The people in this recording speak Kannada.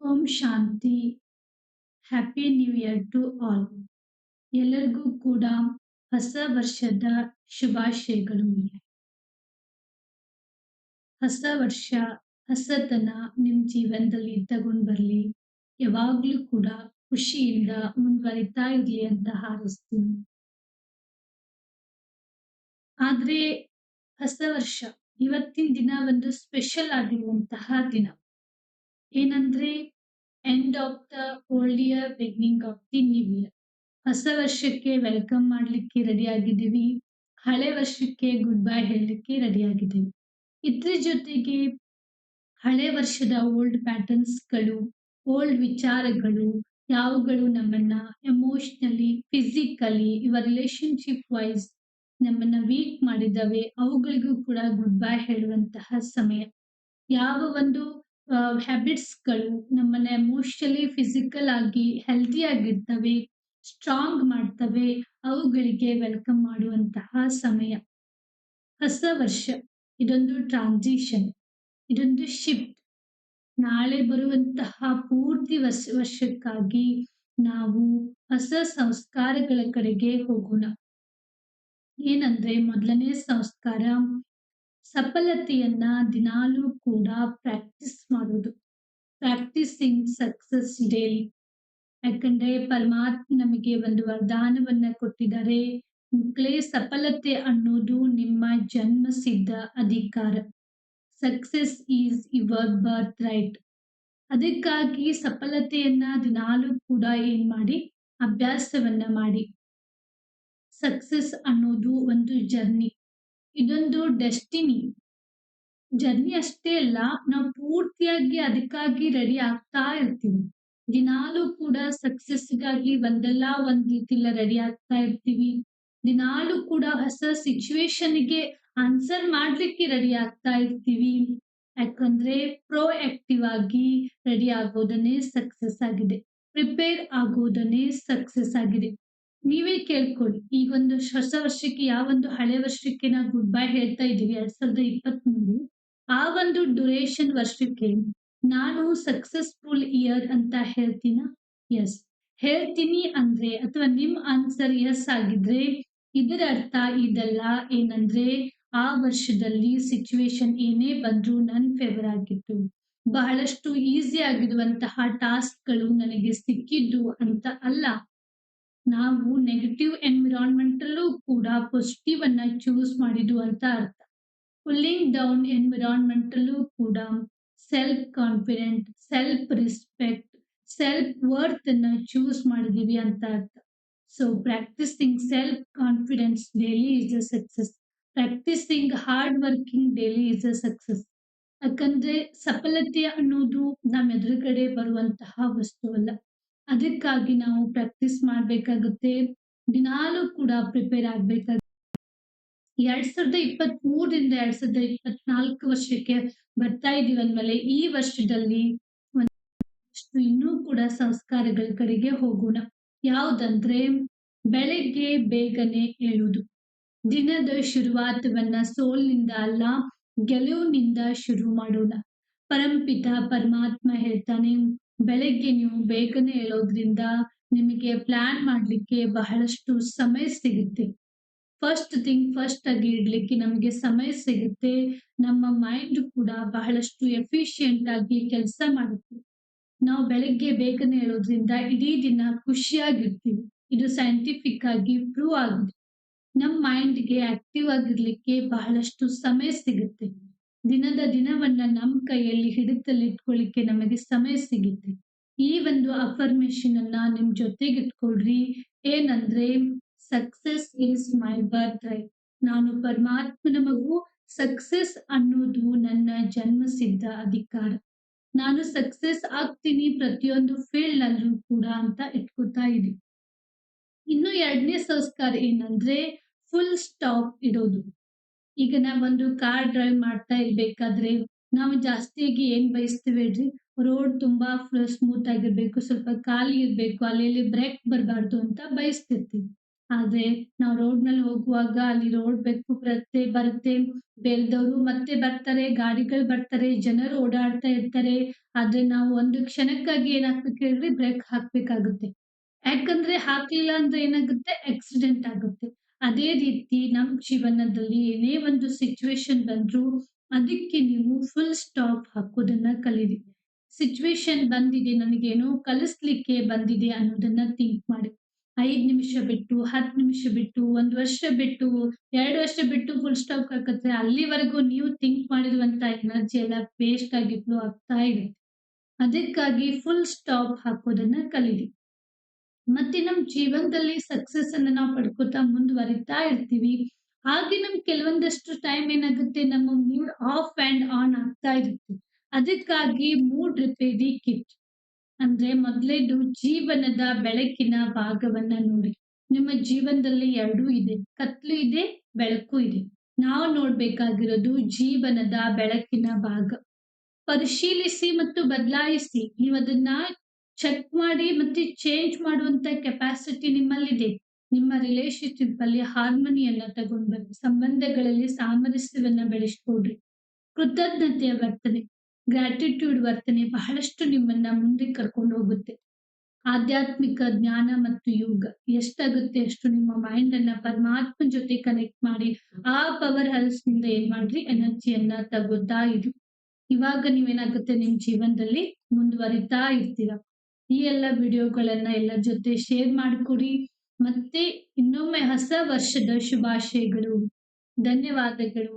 Om Shanti. Happy new year to all. ಎಲ್ಲರಿಗೂ ಕೂಡ ಹೊಸ ವರ್ಷದ ಶುಭಾಶಯಗಳು ಹೊಸ ವರ್ಷ, ಹೊಸತನ ನಿಮ್ ಜೀವನದಲ್ಲಿ ತಗೊಂಡ್ ಬರಲಿ. ಯಾವಾಗ್ಲೂ ಕೂಡ ಖುಷಿಯಿಂದ ಮುಂದುವರಿತಾ ಇರಲಿ ಅಂತ ಹಾರೈಸ್ತೀನಿ. ಆದ್ರೆ, ಹೊಸ ವರ್ಷ, ಇವತ್ತಿನ ದಿನ ಒಂದು ಸ್ಪೆಷಲ್ ಆಗಿರುವಂತಹ ದಿನ. ಏನಂದ್ರೆ end of the old year beginning of the new year ಹೊಸ ವರ್ಷಕ್ಕೆ ವೆಲ್ಕಮ್ ಮಾಡ್ಲಿಕ್ಕೆ ರೆಡಿ ಆಗಿದ್ದೀವಿ. ಹಳೆ ವರ್ಷಕ್ಕೆ ಗುಡ್ ಬೈ ಹೇಳಲಿಕ್ಕೆ ರೆಡಿ ಆಗಿದ್ದೀವಿ. ಇದ್ರ ಜೊತೆಗೆ, ಹಳೆ ವರ್ಷದ ಓಲ್ಡ್ ಪ್ಯಾಟರ್ನ್ಸ್ಗಳು ಓಲ್ಡ್ ವಿಚಾರಗಳು, ಯಾವುಗಳು ನಮ್ಮನ್ನ ಎಮೋಷನಲಿ ಫಿಸಿಕಲಿ ಇವ ರಿಲೇಶನ್ಶಿಪ್ ವೈಸ್ ನಮ್ಮನ್ನ ವೀಕ್ ಮಾಡಿದ್ದಾವೆ, ಅವುಗಳಿಗೂ ಕೂಡ ಗುಡ್ ಬೈ ಹೇಳುವಂತಹ ಸಮಯ. ಯಾವ ಒಂದು ಹ್ಯಾಬಿಟ್ಸ್ಗಳು ನಮ್ಮನ್ನ ಎಮೋಷನಲಿ ಫಿಸಿಕಲ್ ಆಗಿ ಹೆಲ್ತಿ ಆಗಿರ್ತವೆ ಸ್ಟ್ರಾಂಗ್ ಮಾಡ್ತವೆ, ಅವುಗಳಿಗೆ ವೆಲ್ಕಮ್ ಮಾಡುವಂತಹ ಸಮಯ. ಹೊಸ ವರ್ಷ, ಇದೊಂದು ಟ್ರಾನ್ಸಿಷನ್ ಇದೊಂದು ಶಿಫ್ಟ್ ನಾಳೆ ಬರುವಂತಹ ಪೂರ್ತಿ ವರ್ಷ ವರ್ಷಕ್ಕಾಗಿ ನಾವು ಹೊಸ ಸಂಸ್ಕಾರಗಳ ಕಡೆಗೆ ಹೋಗೋಣ. ಏನಂದ್ರೆ ಮೊದಲನೇ ಸಂಸ್ಕಾರ, ಸಫಲತೆಯನ್ನ ದಿನಾಲೂ ಕೂಡ ಪ್ರಾಕ್ಟೀಸ್ ಮಾಡೋದು ಪ್ರಾಕ್ಟೀಸಿಂಗ್ ಸಕ್ಸಸ್ ಡೇಲಿ ಯಾಕಂದ್ರೆ ಪರಮಾತ್ಮ ನಮಗೆ ಒಂದು ವರದಾನವನ್ನ ಕೊಟ್ಟಿದ್ದಾರೆ. ಮಕ್ಕಳೇ, ಸಫಲತೆ ಅನ್ನೋದು ನಿಮ್ಮ ಜನ್ಮ ಸಿದ್ಧ ಅಧಿಕಾರ. Success is your birth right ಅದಕ್ಕಾಗಿ ಸಫಲತೆಯನ್ನ ದಿನಾಲೂ ಕೂಡ ಏನ್ ಮಾಡಿ, ಅಭ್ಯಾಸವನ್ನ ಮಾಡಿ. ಸಕ್ಸಸ್ ಅನ್ನೋದು ಒಂದು ಜರ್ನಿ ಇದೊಂದು ಡೆಸ್ಟಿನಿ ಜರ್ನಿ ಅಷ್ಟೇ ಅಲ್ಲ, ನಾವು ಪೂರ್ತಿಯಾಗಿ ಅದಕ್ಕಾಗಿ ರೆಡಿ ಆಗ್ತಾ ಇರ್ತೀವಿ. ದಿನಾಲೂ ಕೂಡ ಸಕ್ಸಸ್ಗಾಗಿ ಒಂದಲ್ಲ ಒಂದ್ ರೀತಿಲ ರೆಡಿ ಆಗ್ತಾ ಇರ್ತೀವಿ. ದಿನಾಲೂ ಕೂಡ ಹೊಸ ಸಿಚುವೇಶನ್ಗೆ ಆನ್ಸರ್ ಮಾಡ್ಲಿಕ್ಕೆ ರೆಡಿ ಆಗ್ತಾ ಇರ್ತೀವಿ. ಯಾಕಂದ್ರೆ ಪ್ರೋ ಆಕ್ಟಿವ್ ಆಗಿ ರೆಡಿ ಆಗೋದನ್ನೇ ಸಕ್ಸಸ್ ಆಗಿದೆ. ಪ್ರಿಪೇರ್ ಆಗೋದನ್ನೇ ಸಕ್ಸಸ್ ಆಗಿದೆ. ನೀವೇ ಕೇಳ್ಕೊಳ್ಳಿ ಈಗ ಒಂದು ಹೊಸ ವರ್ಷಕ್ಕೆ ಯಾವ ಒಂದು ಹಳೆ ವರ್ಷಕ್ಕೆ ನಾವು ಗುಡ್ ಬೈ ಹೇಳ್ತಾ ಇದೀವಿ ಎರಡ್ ಸಾವಿರದ ಇಪ್ಪತ್ತ್ ಆ ಒಂದು ಡ್ಯೂರೇಷನ್ ವರ್ಷಕ್ಕೆ ನಾನು ಸಕ್ಸಸ್ಫುಲ್ ಇಯರ್ ಅಂತ ಹೇಳ್ತೀನ? ಎಸ್ ಹೇಳ್ತೀನಿ ಅಂದ್ರೆ ಅಥವಾ ನಿಮ್ ಆನ್ಸರ್ ಎಸ್ ಆಗಿದ್ರೆ ಇದರ ಅರ್ಥ ಇದಲ್ಲ. ಏನಂದ್ರೆ ಆ ವರ್ಷದಲ್ಲಿ ಸಿಚುವೇಶನ್ ಏನೇ ಬಂದ್ರೂ ನನ್ ಫೇವರ್ ಆಗಿತ್ತು. ಬಹಳಷ್ಟು ಈಸಿ ಆಗಿರುವಂತಹ ಟಾಸ್ಕ್ಗಳು ನನಗೆ ಸಿಕ್ಕಿದ್ದು ಅಂತ ಅಲ್ಲ. ನಾವು ನೆಗೆಟಿವ್ ಎನ್ವಿರಾನ್ಮೆಂಟ್ ಅಲ್ಲೂ ಕೂಡ ಪಾಸಿಟಿವ್ ಅನ್ನ ಚೂಸ್ ಮಾಡಿದ್ದು ಅಂತ ಅರ್ಥ. ಪುಲ್ಲಿಂಗ್ ಡೌನ್ ಎನ್ವಿರಾನ್ಮೆಂಟಲ್ಲೂ ಕೂಡ self confident self respect self worth ಅನ್ನ ಚೂಸ್ ಮಾಡಿದೀವಿ ಅಂತ ಅರ್ಥ. So practising self confidence daily is a success practising hard working daily is a success ಯಾಕಂದ್ರೆ ಸಫಲತೆ ಅನ್ನೋದು ನಮ್ಮ ಎದುರುಗಡೆ ಬರುವಂತಹ ವಸ್ತುವಲ್ಲ ಅದಕ್ಕಾಗಿ ನಾವು ಪ್ರಾಕ್ಟೀಸ್ ಮಾಡಬೇಕಾಗುತ್ತೆ. ದಿನಾಲೂ ಕೂಡ ಪ್ರಿಪೇರ್ ಆಗ್ಬೇಕಾಗುತ್ತೆ. ಎರಡ್ ಸಾವಿರದ ಇಪ್ಪತ್ತ್ ಮೂರರಿಂದ ಎರಡ್ ಸಾವಿರದ ಇಪ್ಪತ್ನಾಲ್ಕು ವರ್ಷಕ್ಕೆ ಬರ್ತಾ ಇದೀವಿ ಅಂದ್ಮೇಲೆ ಈ ವರ್ಷದಲ್ಲಿ ಇನ್ನೂ ಕೂಡ ಸಂಸ್ಕಾರಗಳ ಕಡೆಗೆ ಹೋಗೋಣ. ಯಾವ್ದಂದ್ರೆ ಬೆಳಗ್ಗೆ ಬೇಗನೆ ಏಳುವುದು. ದಿನದ ಶುರುವಾತವನ್ನ ಸೋಲ್ನಿಂದ ಅಲ್ಲ, ಗೆಲುವಿನಿಂದ ಶುರು ಮಾಡೋಣ. ಪರಂಪಿತ ಪರಮಾತ್ಮ ಹೇಳ್ತಾನೆ, ಬೆಳಗ್ಗೆ ನೀವು ಬೇಗನೆ ಹೇಳೋದ್ರಿಂದ ನಿಮಗೆ ಪ್ಲಾನ್ ಮಾಡ್ಲಿಕ್ಕೆ ಬಹಳಷ್ಟು ಸಮಯ ಸಿಗುತ್ತೆ. ಫಸ್ಟ್ ಥಿಂಗ್ ಫಸ್ಟ್ ಆಗಿ ಇಡ್ಲಿಕ್ಕೆ ನಮಗೆ ಸಮಯ ಸಿಗುತ್ತೆ. ನಮ್ಮ ಮೈಂಡ್ ಕೂಡ ಬಹಳಷ್ಟು ಎಫಿಷಿಯಂಟ್ ಆಗಿ ಕೆಲಸ ಮಾಡುತ್ತೆ. ನಾವು ಬೆಳಗ್ಗೆ ಬೇಗನೆ ಹೇಳೋದ್ರಿಂದ ಇಡೀ ದಿನ ಖುಷಿಯಾಗಿರ್ತೀವಿ. ಇದು ಸೈಂಟಿಫಿಕ್ ಆಗಿ ಪ್ರೂವ್ ಆಗಿದೆ. ನಮ್ಮ ಮೈಂಡ್ಗೆ ಆಕ್ಟಿವ್ ಆಗಿರ್ಲಿಕ್ಕೆ ಬಹಳಷ್ಟು ಸಮಯ ಸಿಗುತ್ತೆ. ದಿನದ ದಿನವನ್ನ ನಮ್ಮ ಕೈಯಲ್ಲಿ ಹಿಡಿತಲ್ಲಿ ಇಟ್ಕೊಳ್ಳಿಕ್ಕೆ ನಮಗೆ ಸಮಯ ಸಿಗುತ್ತೆ. ಈ ಒಂದು ಅಫರ್ಮೇಶನ್ ಅನ್ನ ನಿಮ್ ಜೊತೆಗೆ ಇಟ್ಕೊಳ್ರಿ ಏನಂದ್ರೆ success is my birth right ನಾನು ಪರಮಾತ್ಮನ ಮಗು. ಸಕ್ಸಸ್ ಅನ್ನೋದು ನನ್ನ ಜನ್ಮ ಸಿದ್ಧ ಅಧಿಕಾರ. ನಾನು ಸಕ್ಸಸ್ ಆಗ್ತೀನಿ ಪ್ರತಿಯೊಂದು ಫೀಲ್ಡ್ ಅಲ್ಲೂ ಕೂಡ ಅಂತ ಇಟ್ಕೋತಾ ಇದೆ ಇನ್ನು ಎರಡನೇ ಸಂಸ್ಕಾರ ಏನಂದ್ರೆ ಫುಲ್ ಸ್ಟಾಪ್ ಇಡೋದು. ಈಗ ನಾವೊಂದು ಕಾರ್ ಡ್ರೈವ್ ಮಾಡ್ತಾ ಇರ್ಬೇಕಾದ್ರೆ ನಾವು ಜಾಸ್ತಿಯಾಗಿ ಏನ್ ಬಯಸ್ತೀವಿ ರೋಡ್ ತುಂಬಾ ಸ್ಮೂತ್ ಆಗಿರ್ಬೇಕು, ಸ್ವಲ್ಪ ಖಾಲಿ ಇರ್ಬೇಕು ಅಲ್ಲಿ ಬ್ರೇಕ್ ಬರಬಾರ್ದು ಅಂತ ಬಯಸ್ತಿರ್ತೀವಿ. ಆದ್ರೆ ನಾವು ರೋಡ್ನಲ್ಲಿ ಹೋಗುವಾಗ ಅಲ್ಲಿ ರೋಡ್ ಬೆಕ್ಕು ಬರುತ್ತೆ ಬರುತ್ತೆ. ಬೆಳ್ದವ್ರು ಮತ್ತೆ ಬರ್ತಾರೆ, ಗಾಡಿಗಳು ಬರ್ತಾರೆ, ಜನರು ಓಡಾಡ್ತಾ ಇರ್ತಾರೆ. ಆದ್ರೆ ನಾವು ಒಂದು ಕ್ಷಣಕ್ಕಾಗಿ ಏನಾಗ್ಬೇಕು ಹೇಳ್ರಿ ಬ್ರೇಕ್ ಹಾಕ್ಬೇಕಾಗುತ್ತೆ. ಯಾಕಂದ್ರೆ ಹಾಕ್ಲಿಲ್ಲ ಅಂದ್ರೆ ಏನಾಗುತ್ತೆ? ಆಕ್ಸಿಡೆಂಟ್ ಆಗುತ್ತೆ. ಅದೇ ರೀತಿ ನಮ್ ಜೀವನದಲ್ಲಿ ಏನೇ ಒಂದು ಸಿಚುವೇಶನ್ ಬಂದ್ರು ಅದಕ್ಕೆ ನೀವು ಫುಲ್ ಸ್ಟಾಪ್ ಹಾಕೋದನ್ನ ಕಲೀರಿ. ಸಿಚುವೇಶನ್ ಬಂದಿದೆ, ನನಗೇನೋ ಕಲಿಸ್ಲಿಕ್ಕೆ ಬಂದಿದೆ ಅನ್ನೋದನ್ನ ಥಿಂಕ್ ಮಾಡಿ. ಐದ್ ನಿಮಿಷ ಬಿಟ್ಟು, ಹತ್ತು ನಿಮಿಷ ಬಿಟ್ಟು, ಒಂದ್ ವರ್ಷ ಬಿಟ್ಟು, ಎರಡು ವರ್ಷ ಬಿಟ್ಟು ಫುಲ್ ಸ್ಟಾಪ್ ಹಾಕಿದ್ರೆ ಅಲ್ಲಿವರೆಗೂ ನೀವು ಥಿಂಕ್ ಮಾಡಿರುವಂತ ಎನರ್ಜಿ ಎಲ್ಲ ವೇಸ್ಟ್ ಆಗಿ ಫ್ಲೋ ಆಗ್ತಾ ಇದೆ. ಅದಕ್ಕಾಗಿ ಫುಲ್ ಸ್ಟಾಪ್ ಹಾಕೋದನ್ನ ಕಲೀರಿ. ಮತ್ತೆ ನಮ್ಮ ಜೀವನದಲ್ಲಿ ಸಕ್ಸಸ್ ಅನ್ನ ನಾವು ಪಡ್ಕೋತಾ ಮುಂದುವರಿತಾ ಇರ್ತೀವಿ. ಹಾಗೆ ನಮ್ ಕೆಲವೊಂದಷ್ಟು ಟೈಮ್ ಏನಾಗುತ್ತೆ, ನಮ್ಮ ಮೂಡ್ ಆಫ್ ಅಂಡ್ ಆನ್ ಆಗ್ತಾ ಇರುತ್ತೆ. ಅದಕ್ಕಾಗಿ ಮೂಡ್ ರಿಪೇರಿ ಕಿಟ್ ಅಂದ್ರೆ ಮೊದಲೇದು ಜೀವನದ ಬೆಳಕಿನ ಭಾಗವನ್ನ ನೋಡಿ. ನಿಮ್ಮ ಜೀವನದಲ್ಲಿ ಎರಡೂ ಇದೆ. ಕತ್ಲು ಇದೆ, ಬೆಳಕು ಇದೆ. ನಾವು ನೋಡ್ಬೇಕಾಗಿರೋದು ಜೀವನದ ಬೆಳಕಿನ ಭಾಗ. ಪರಿಶೀಲಿಸಿ ಮತ್ತು ಬದಲಾಯಿಸಿ. ನೀವು ಅದನ್ನ ಚೆಕ್ ಮಾಡಿ ಮತ್ತೆ ಚೇಂಜ್ ಮಾಡುವಂತ ಕೆಪಾಸಿಟಿ ನಿಮ್ಮಲ್ಲಿದೆ. ನಿಮ್ಮ ರಿಲೇಶನ್ಶಿಪ್ ಅಲ್ಲಿ ಹಾರ್ಮೋನಿಯನ್ನ ತಗೊಂಡ್ಬನ್ನಿ. ಸಂಬಂಧಗಳಲ್ಲಿ ಸಾಮರಸ್ಯವನ್ನ ಬೆಳೆಸ್ಕೊಡ್ರಿ ಕೃತಜ್ಞತೆಯ ವರ್ತನೆ. ಗ್ರಾಟಿಟ್ಯೂಡ್ ವರ್ತನೆ ಬಹಳಷ್ಟು ನಿಮ್ಮನ್ನ ಮುಂದೆ ಕರ್ಕೊಂಡು ಹೋಗುತ್ತೆ. ಆಧ್ಯಾತ್ಮಿಕ ಜ್ಞಾನ ಮತ್ತು ಯೋಗ ಎಷ್ಟಾಗುತ್ತೆ ಅಷ್ಟು ನಿಮ್ಮ ಮೈಂಡ್ ಅನ್ನ ಪರಮಾತ್ಮ ಜೊತೆ ಕನೆಕ್ಟ್ ಮಾಡಿ ಆ ಪವರ್ ಹೌಸ್ನಿಂದ ಏನ್ ಮಾಡ್ರಿ? ಎನರ್ಜಿಯನ್ನ ತಗೋತಾ ಇರಿ. ಇವಾಗ ನೀವೇನಾಗುತ್ತೆ ನಿಮ್ ಜೀವನದಲ್ಲಿ ಮುಂದುವರಿತಾ ಇರ್ತೀರ. ಈ ಎಲ್ಲ ವಿಡಿಯೋಗಳನ್ನ ಎಲ್ಲರ ಜೊತೆ ಶೇರ್ ಮಾಡಿಕೊಡಿ. ಮತ್ತೆ ಇನ್ನೊಮ್ಮೆ ಹೊಸ ವರ್ಷದ ಶುಭಾಶಯಗಳು. ಧನ್ಯವಾದಗಳು.